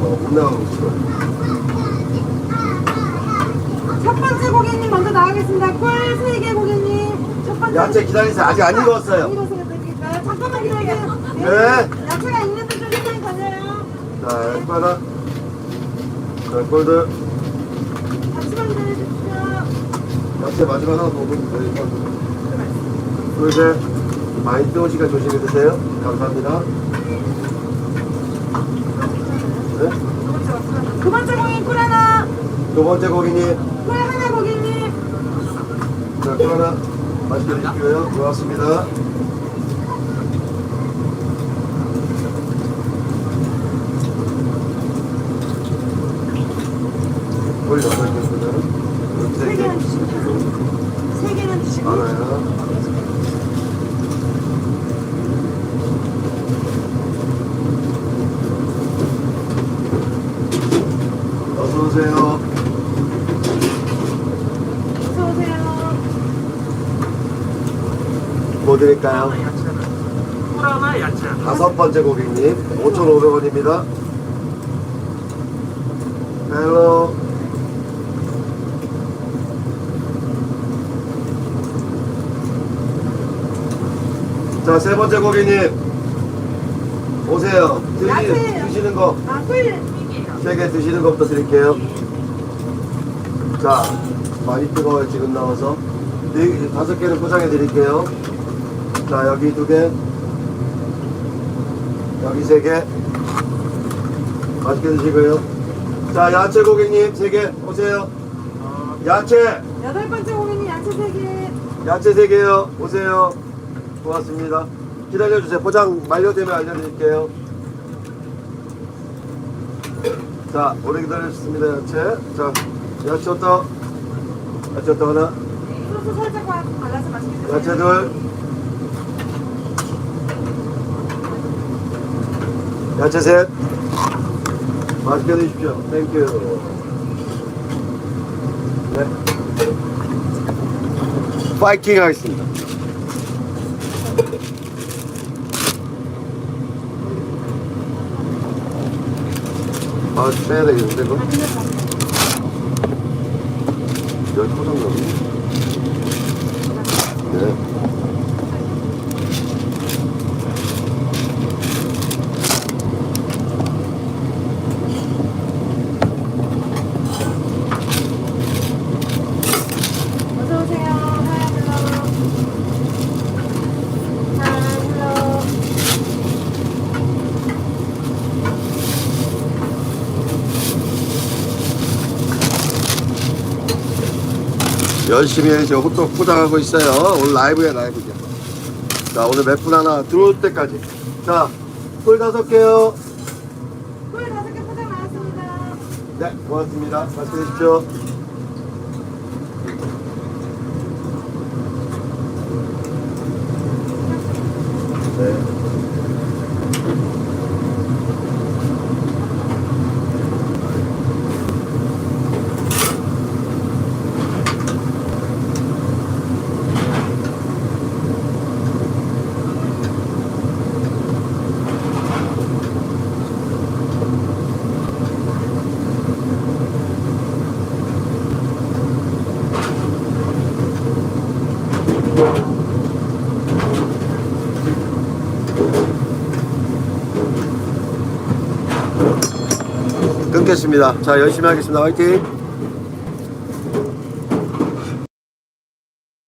어, 못 나가고 있어. 첫 번째 고객님 먼저 나가겠습니다. 꿀세개 고객님. 첫 번째. 야채 기다리세요. 아직 안 익었어요. 잠깐만 기다려요. 네. 네. 야채가 익는 데좀 시간이 걸려요. 자, 엑바다. 자, 꼴드. 잠시만 기다려주세요. 야채 마지막 하나 먹으면 돼요. 꿀세. 많이 뜨운 시간 조심히 드세요. 감사합니다. 네. 두 번째 고객님 꿀 하나. 두 번째 고객님. 꿀 하나 고객님. 자, 꿀 하나. 맛있게 드시고요. 고맙습니다. 꿀 여덟 개입니다. 세 세 개. 개만 주시고. 세 개만 주시고. 알아요. 어서 오세요. 어서 오세요. 뭐 드릴까요? 꿀 하나 야채. 다섯 번째 고객님, 5,500원입니다. 헬로. 자, 세 번째 고객님. 오세요. 드시. 드시는 거, 아, 꿀. 세개 드시는 것부터 드릴게요. 자, 많이 뜨거워요, 지금 나와서. 네, 다섯 개는 포장해 드릴게요. 자, 여기 두 개. 여기 세 개. 맛있게 드시고요. 자, 야채 고객님 세 개 오세요. 야채, 여덟 번째 고객님 야채 세 개. 야채 세 개요. 오세요. 고맙습니다. 기다려주세요. 포장 만료되면 알려드릴게요. 자, 오래 기다렸습니다. 야채. 자, 야채 어떠? 야채 어떠 하나? 소스 살짝 발라서 맛있게 드세요. 야채 둘. 야채 셋. 맛있게 드십시오. 땡큐. 네. 파이팅 하겠습니다. 아, 빼야 되겠는데, 이거? 열 포장 넘네. 네. 어서 오세요. 하야 헬로. 하야 헬로. 열심히 저 호떡 포장하고 있어요. 오늘 라이브야 라이브야. 자 오늘 몇 분 하나 들어올 때까지. 자꿀 다섯 개요. 꿀 다섯 개 포장 나왔습니다. 네 고맙습니다. 맛있게 드십시오. 끊겠습니다. 자 열심히 하겠습니다. 화이팅.